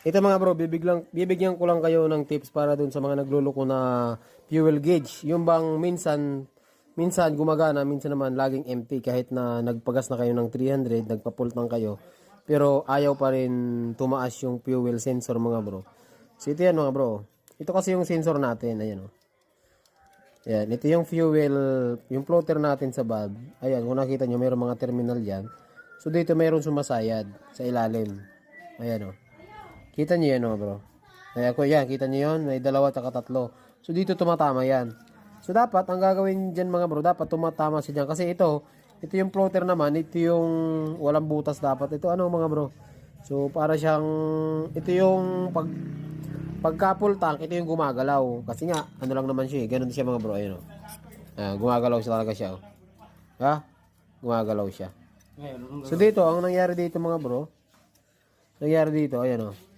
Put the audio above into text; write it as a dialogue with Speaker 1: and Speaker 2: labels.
Speaker 1: Ito mga bro, bibiglang, bibigyan ko lang kayo ng tips para dun sa mga nagluloko na fuel gauge. Yung bang minsan, minsan gumagana, minsan naman laging empty kahit na nagpagas na kayo ng 300, nagpapultang kayo. Pero ayaw pa rin tumaas yung fuel sensor mga bro. So ito yan mga bro. Ito kasi yung sensor natin. Ayan o. Yan, ito yung fuel, yung floater natin sa valve. Ayan, kung nakita nyo, mayroong mga terminal yan. So dito mayroong sumasayad sa ilalim. Ayan o. Kita nyo yan o bro. Ayan ko yan, kita nyo yun? May dalawa at tatlo. So dito tumatama yan. So dapat, ang gagawin dyan mga bro, dapat tumatama siya dyan. Kasi ito, ito yung floater naman, ito yung walang butas dapat. Ito ano mga bro? So para siyang, ito yung pag, pagka full tank, ito yung gumagalaw. Kasi nga, ano lang naman siya eh. Ganun siya mga bro, ayun o. Ah, gumagalaw siya talaga siya o. Ha? Gumagalaw siya. So dito, ang nangyari dito mga bro, nangyari dito, ayan o.